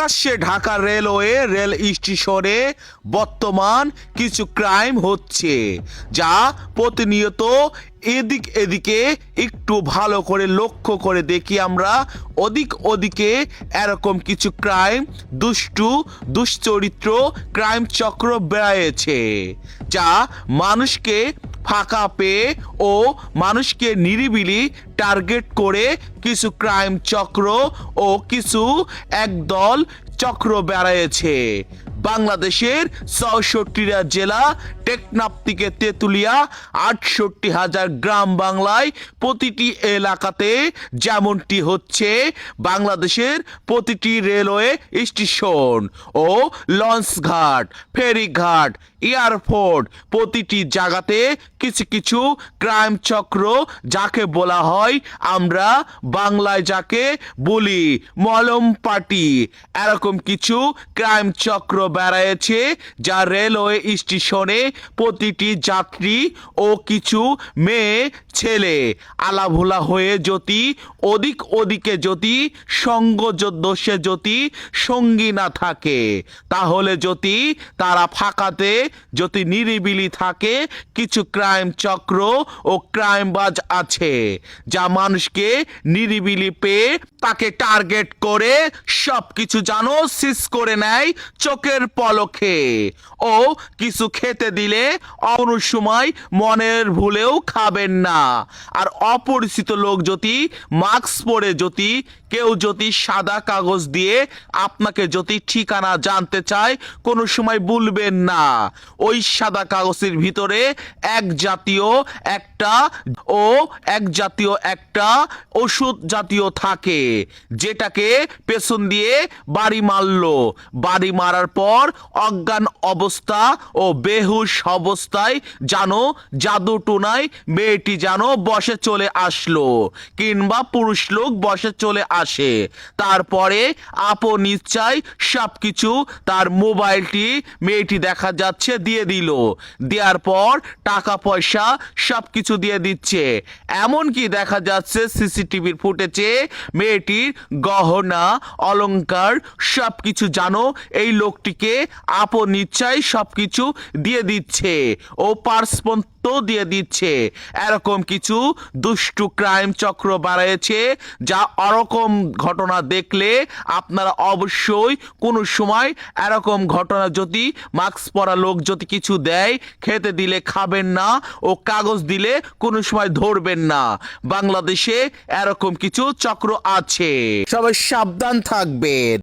প্রকাশ্যে Dhaka railway rail স্টেশনে বর্তমান কিছু ক্রাইম হচ্ছে, যা প্রতিনিয়ত এদিক এদিকে একটু ভালো করে লক্ষ্য করে দেখি আমরা। ওদিক ওদিকে এরকম কিছু ক্রাইম, দুষ্টু, দুশ্চরিত্র ক্রাইম চক্র বেড়ায়েছে যা মানুষকে ফাঁকা পেয়ে ও মানুষকে নিরিবিলি টার্গেট করে কিছু ক্রাইম চক্র ও কিছু একদল চক্র বেড়ায়েছে বাংলাদেশের চৌষট্টিটা জেলা টেকনাফ থেকে তেঁতুলিয়া, আটষট্টি হাজার গ্রাম বাংলায় প্রতিটি এলাকাতে যেমনটি হচ্ছে বাংলাদেশের প্রতিটি রেলওয়ে স্টেশন ও লঞ্চঘাট, ফেরিঘাট, এয়ারপোর্ট প্রতিটি জায়গাতে কিছু কিছু ক্রাইম চক্র যাকে বলা হয় আমরা বাংলায় যাকে বলি মলম পার্টি এরকম কিছু ক্রাইম চক্র বেড়াচ্ছে যা রেলওয়ে স্টেশনে প্রতিটি যাত্রী ও কিছু মেয়ে ছেলে। আলাভোলা হয়ে যদি ওদিক ওদিকে যদি সঙ্গ দোষে যদি সঙ্গী না থাকে। তাহলে যদি তারা ফাঁকাতে যদি নিরিবিলি থাকে, কিছু ক্রাইম চক্র ও ক্রাইমবাজ আছে। যা মানুষকে নিরিবিলি পেয়ে তাকে টার্গেট করে সব কিছু জানো সিস করে নেয় চোখের পলকে। ও কিছু খেতে দিলে অন্য সময় মনের ভুলেও খাবেন না। আর অপরিচিত লোক যদি মাস্ক পরে যদি কেউ যদি সাদা কাগজ দিয়ে আপনাকে যদি ঠিকানা জানতে চায়, কোনো সময় বলবেন না। ওই সাদা কাগজের ভিতরে এক জাতীয় একটা ও এক জাতীয় একটা ওষুধ জাতীয় থাকে, যেটাকে পেছন দিয়ে বাড়ি মারলো। বাড়ি মারার পর অজ্ঞান অবস্থা ও বেহুশ অবস্থায় জানো জাদু টোনায় মেয়েটি যেন বসে চলে আসলো? কিংবা পুরুষ লোক বসে চলে আসে? তারপরে আপন ইচ্ছায় সব কিছু তার মোবাইলটি মেয়েটি দেখা যাচ্ছে দিয়ে দিল। দেওয়ার পর টাকা, পয়সা সব কিছু দিয়ে দিচ্ছে। এমনকি দেখা যাচ্ছে সিসিটিভির ফুটেজে মেয়েটির গহনা, অলংকার সব কিছু জানো এই লোকটিকে আপন ইচ্ছায় সব কিছু দিয়ে দিচ্ছে। ও পার্স পর্যন্ত দিয়ে দিচ্ছে। এরকম কিছু দুষ্টু ক্রাইম চক্র বাড়াইছে যা ওরকম ঘটনা দেখলে আপনারা অবশ্যই কোনো সময় এরকম ঘটনা যদি মাস্ক পরা লোক যদি কিছু দেয়, খেতে দিলে খাবেন না ও কাগজ দিলে কোনো সময় ধরবেন না। বাংলাদেশে এরকম কিছু চক্র আছে। সবাই সাবধান থাকবেন।